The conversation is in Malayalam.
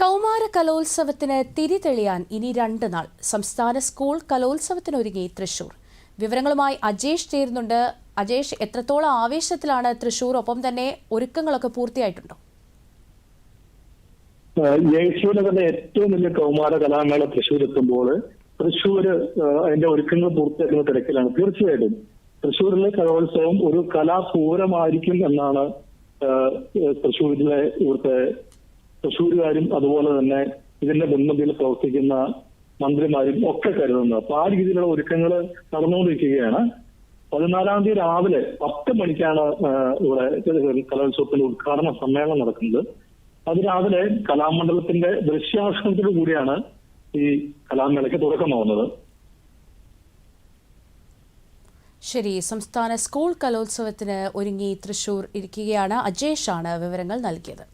കൗമാര കലോത്സവത്തിന് തിരി തെളിയാൻ ഇനി രണ്ട് നാൾ. സംസ്ഥാന സ്കൂൾ കലോത്സവത്തിനൊരുങ്ങി തൃശൂർ. വിവരങ്ങളുമായി അജേഷ് ചേരുന്നുണ്ട്. അജേഷ് എത്രത്തോളം ആവേശത്തിലാണ് തൃശൂർ? ഒപ്പം തന്നെ ഒരുക്കങ്ങളൊക്കെ പൂർത്തിയായിട്ടുണ്ടോ? യേശുവിനെ തന്നെ ഏറ്റവും വലിയ കൗമാര കലാമേള തൃശ്ശൂർ എത്തുമ്പോൾ തൃശ്ശൂർ അതിന്റെ ഒരുക്കങ്ങൾ പൂർത്തിയാക്കുന്ന തിരക്കിലാണ്. തീർച്ചയായിട്ടും തൃശ്ശൂരിലെ കലോത്സവം ഒരു കലാപൂരമായിരിക്കും എന്നാണ് തൃശ്ശൂരിലെ ഇവിടുത്തെ തൃശ്ശൂരുകാരും അതുപോലെ തന്നെ ഇതിന്റെ മുൻപന്തിയിൽ പ്രവർത്തിക്കുന്ന മന്ത്രിമാരും ഒക്കെ കരുതുന്നത് അപ്പൊ ആ രീതിയിലുള്ള ഒരുക്കങ്ങൾ നടന്നുകൊണ്ടിരിക്കുകയാണ്. പതിനാലാം തീയതി രാവിലെ പത്ത് മണിക്കാണ് ഇവിടെ കലോത്സവത്തിന്റെ ഉദ്ഘാടന സമ്മേളനം നടക്കുന്നത്. അത് രാവിലെ കലാമണ്ഡലത്തിന്റെ ദൃശ്യാവിഷ്കരണത്തോടു കൂടിയാണ് ഈ കലാമേളയ്ക്ക് തുടക്കമാവുന്നത് ശരി സംസ്ഥാന സ്കൂൾ കലോത്സവത്തിന് ഒരുങ്ങി തൃശൂർ ഇരിക്കുകയാണ്. അജേഷാണ് വിവരങ്ങൾ നൽകിയത്.